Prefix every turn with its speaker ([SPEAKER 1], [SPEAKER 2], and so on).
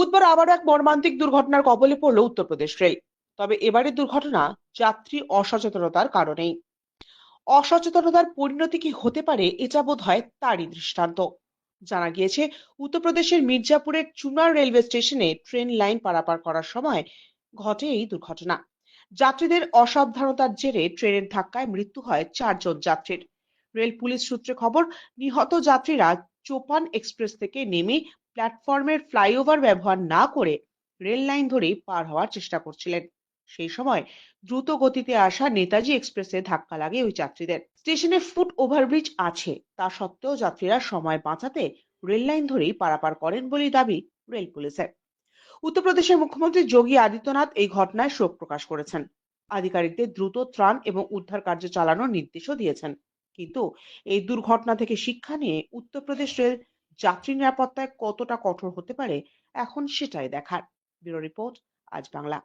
[SPEAKER 1] বুধবার আবারও এক মর্মান্তিক দুর্ঘটনার কবলে পড়ল উত্তরপ্রদেশ রেল। তবে এবারের দুর্ঘটনা যাত্রী অসচেতনতার কারণেই। অসচেতনতার পরিণতি কি হতে পারে এটা বোধ হয় তারই দৃষ্টান্ত। জানা গিয়েছে, উত্তরপ্রদেশের মির্জাপুরের চুনার রেলওয়ে স্টেশনে ট্রেন লাইন পারাপার করার সময় ঘটে এই দুর্ঘটনা। যাত্রীদের অসাবধানতার জেরে ট্রেনের ধাক্কায় মৃত্যু হয় চারজন যাত্রীর। রেল পুলিশ সূত্রে খবর, নিহত যাত্রীরা চোপান এক্সপ্রেস থেকে নেমে প্ল্যাটফর্মের ফ্লাইওভার ব্যবহার না করে রেল লাইন ধরেই পার হওয়ার চেষ্টা করছিলেন। সেই সময় দ্রুত গতিতে আসা নেতাজি এক্সপ্রেসে ধাক্কা লাগে ওই যাত্রীদের। স্টেশনে ফুট ওভারব্রিজ আছে, তা সত্ত্বেও যাত্রীরা সময় বাঁচাতে রেল লাইন ধরেই পারাপার করেন বলেই দাবি রেল পুলিশের। উত্তরপ্রদেশের মুখ্যমন্ত্রী যোগী আদিত্যনাথ এই ঘটনায় শোক প্রকাশ করেছেন। আধিকারিকদের দ্রুত ত্রাণ এবং উদ্ধার কার্য চালানোর নির্দেশও দিয়েছেন। কিন্তু এই দুর্ঘটনা থেকে শিক্ষা নিয়ে উত্তরপ্রদেশ রেল যাত্রী নিরাপত্তায় কতটা কঠোর হতে পারে এখন সেটাই দেখার। ব্যুরো রিপোর্ট আজ বাংলা।